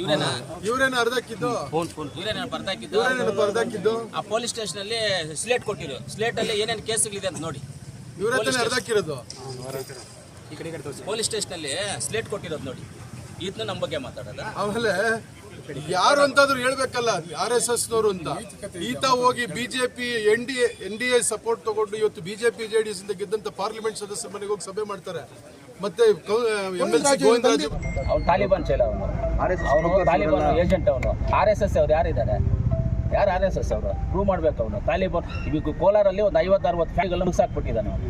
ಇವ್ರೇನಾ ಇವ್ರೇನು ಅರ್ಧಕ್ಕಿದ್ದು? ಇವ್ರೇನ ಬರ್ದಾಕಿದ್ದು? ಇವ್ರೇನು ಬರ್ದಾಕಿದ್ದು? ಆ ಪೊಲೀಸ್ ಸ್ಟೇಷನ್ ಅಲ್ಲಿ ಸ್ಲೇಟ್ ಕೊಟ್ಟಿರು. ಸ್ಲೇಟ್ ಅಲ್ಲಿ ಏನೇನು ಕೇಸ್ಗಳಿದೆ ಅಂತ ನೋಡಿ. ಇವ್ರೇ ಅರ್ಧಕ್ಕಿರೋದು ಪೊಲೀಸ್ ಸ್ಟೇಷನ್ ಅಲ್ಲಿ ಸ್ಲೇಟ್ ಕೊಟ್ಟಿರೋದು ನೋಡಿ. ಇದನ್ನ ನಮ್ಮ ಬಗ್ಗೆ ಮಾತಾಡೋದ ಆಮೇಲೆ ಯಾರು ಅಂತಾದ್ರೂ ಹೇಳ್ಬೇಕಲ್ಲ ಆರ್ ಎಸ್ ಎಸ್ ನವರು ಅಂತ. ಈತ ಹೋಗಿ BJP N D N D A support ತಗೊಂಡು ಇವತ್ತು ಬಿಜೆಪಿ ಜೆ ಡಿ ಎಸ್ ಇಂದ ಗೆದ್ದಂತ ಪಾರ್ಲಿಮೆಂಟ್ ಸದಸ್ಯರ ಮನೆಗೆ ಹೋಗಿ ಸಭೆ ಮಾಡ್ತಾರೆ. ಮತ್ತೆ ಎಂ ಎಲ್ ಸಿ ಗೋವಿಂದರಾಜು ಅವ್ನು ತಾಲಿಬಾನ್ ಚೈಲ ಅವನು ಅವನು ತಾಲಿಬಾನ್ ಏಜೆಂಟ್ ಅವನು ಆರ್ ಎಸ್ ಎಸ್ ಅವ್ರು ಯಾರಿದ್ದಾರೆ? ಯಾರು ಆರ್ ಎಸ್ ಎಸ್ ಅವರು? ಪ್ರೂವ್ ಮಾಡ್ಬೇಕು ಅವನು ತಾಲಿಬಾನ್ ಈಗ ಕೋಲಾರಲ್ಲಿ ಒಂದು ಐವತ್ತು ಅರವತ್ತು ಫ್ಯಾಕ್ಟ್ರಿಗಳನ್ನ ಮುಗಿಸಾಕ್ಬಿಟ್ಟಿದ್ದಾನೆ ಅವನು.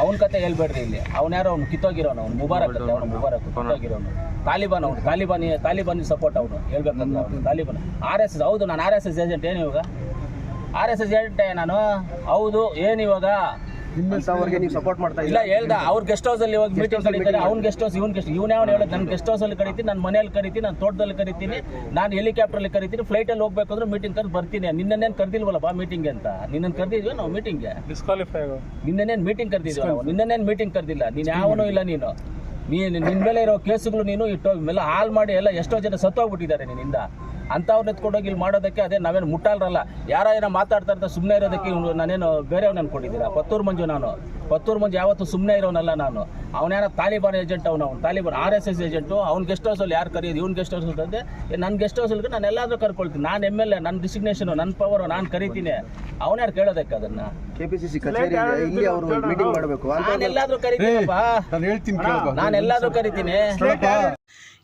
ಅವನ ಕತೆ ಹೇಳ್ಬೇಡ್ರಿ ಇಲ್ಲಿ. ಅವ್ನು ಯಾರೋ ಅವ್ನು ಕಿತ್ತೋಗಿರೋನು. ಅವ್ನು ಮುಬಾರಕ್ ಅಂತ ಅವನು ಮುಬಾರಕ್ ಕಿತ್ತೋಗಿರೋನು. ತಾಲಿಬಾನ್ ಅವನು. ತಾಲಿಬಾನಿ ತಾಲಿಬಾನಿ ಸಪೋರ್ಟ್ ಅವನು. ಹೇಳ್ಬೇಕಂದ್ರೆ ಅವನು. ತಾಲಿಬಾನ್. ಆರ್ ಎಸ್ ಎಸ್ ಹೌದು ನಾನು ಆರ್ ಎಸ್ ಎಸ್ ಏಜೆಂಟ್ ಏನು ಇವಾಗ? ಆರ್ ಎಸ್ ಎಸ್ ಏಜೆಂಟೇ ನಾನು? ಹೌದು ಏನು ಇವಾಗ? ನೀವು ಸಪೋರ್ಟ್ ಮಾಡ್ತಾ ಇಲ್ಲ ಹೇಳ್ದ ಅವ್ರ ಗೆಸ್ಟ್ ಹೌಸ್ ಅಲ್ಲಿ ಹೋಗಿ ಮೀಟಿಂಗ್ ಕರೀತಾರೆ. ಅವ್ನ ಗೆಸ್ಟ್ ಹೌಸ್ ಇವ್ನ ಗೆಸ್ಟ್ ಇವ್ನ ಯಾವ ಹೇಳೋದು ನನ್ನ ಗೆಸ್ಟ್ ಹೌಸ್ ಅಲ್ಲಿ ಕರಿತೀನಿ ನನ್ನ ಮನೆಯಲ್ಲಿ ಕರಿತೀನಿ ನಾನು ತೋಟದಲ್ಲಿ ಕರಿತೀನಿ ನಾನು ಹೆಲಿಕಾಪ್ಟರ್ ಅಲ್ಲಿ ಕರಿತೀನಿ ಫ್ಲೈಟ್ ಅಲ್ಲಿ ಹೋಗ್ಬೇಕು ಅಂದ್ರೆ ಮೀಟಿಂಗ್ ಕರೆದು ಬರ್ತೀನಿ. ನಿನ್ನೇನು ಕರ್ದಿಲ್ವಲ್ಲ ಬಾ ಮೀಟಿಂಗ್ ಅಂತ? ನಿನ್ನನ್ನು ಕರ್ದಿದ್ವಿ ನಾವು ಮೀಟಿಂಗ್ಗೆ ಡಿಸ್ಕ್ವಾಲಿಫೈ ನಿನ್ನೇನು ಮೀಟಿಂಗ್ ಕರ್ದಿದ್ವಿ ನಾವು? ನಿನ್ನೇನು ಮೀಟಿಂಗ್ ಕರ್ದಿಲ್ಲ? ನೀನು ಯಾವನೂ ಇಲ್ಲ ನೀನು. ನೀನು ನಿನ್ನ ಮೇಲೆ ಇರೋ ಕೇಸುಗಳು ನೀನು ಇಟ್ಟು ಎಲ್ಲ ಹಾಲ್ ಮಾಡಿ ಎಲ್ಲ ಎಷ್ಟೋ ಜನ ಸತ್ತೋಗ್ಬಿಟ್ಟಿದ್ದಾರೆ ನಿನ್ನಿಂದ. ಅಂಥವ್ರನ್ನ ಎತ್ಕೊಂಡೋಗಿ ಇಲ್ಲಿ ಮಾಡೋದಕ್ಕೆ ಅದೇ ನಾವೇನು ಮುಟ್ಟಾಲ್ರಲ್ಲ. ಯಾರ ಏನೋ ಮಾತಾಡ್ತಾ ಇರ್ತಾ ಸುಮ್ಮನೆ ಇರೋದಕ್ಕೆ ನಾನೇನು ಬೇರೆಯವ್ನ ಅನ್ಕೊಂಡಿದ್ದೀರಾ? ಪತ್ತೂರು ಮಂಜು ನಾನು. ಪತ್ತೂರು ಮಂಜು ಯಾವತ್ತು ಸುಮ್ಮನೆ ಇರೋನಲ್ಲ ನಾನು. ಅವನೇನೋ ತಾಲಿಬಾನ್ ಏಜೆಂಟ್ ಅವನು ಅವ್ನು Taliban R S S agent. ಅವ್ನ ಗೆಸ್ಟ್ ಹೌಸಲ್ಲಿ ಯಾರು ಕರೆಯೋದು ಇವ್ನ ಗೆಸ್ಟ್ ಹೌಸ್ ಅಂತಂದ್ರೆ ನನ್ನ ಗೆಸ್ಟ್ ಹೌಸಲ್ಲಿ ನಾನು ಎಲ್ಲಾದರೂ ಕರ್ಕೊಳ್ತೀನಿ. ನಾನು ಎಂ ಎಲ್ ಎ ನನ್ನ ಡಿಸಿಗ್ನೇಷನು ನನ್ನ ಪವರು ನಾನು ಕರಿತೀನಿ. ಅವನು ಯಾರು ಕೇಳೋದಕ್ಕೆ ಅದನ್ನು? ಕೆಪಿಸಿಸಿ ಇಲ್ಲಿ ಅವರು ಮೀಟಿಂಗ್ ಮಾಡಬೇಕು. ನಾನು ಎಲ್ಲಾದರೂ ಕರಿತೀನಪ್ಪ. ನಾನು ಹೇಳ್ತೀನಿ ಕೇಳ್ಕೊ. ನಾನು ಎಲ್ಲಾದರೂ ಕರಿತೀನಿ.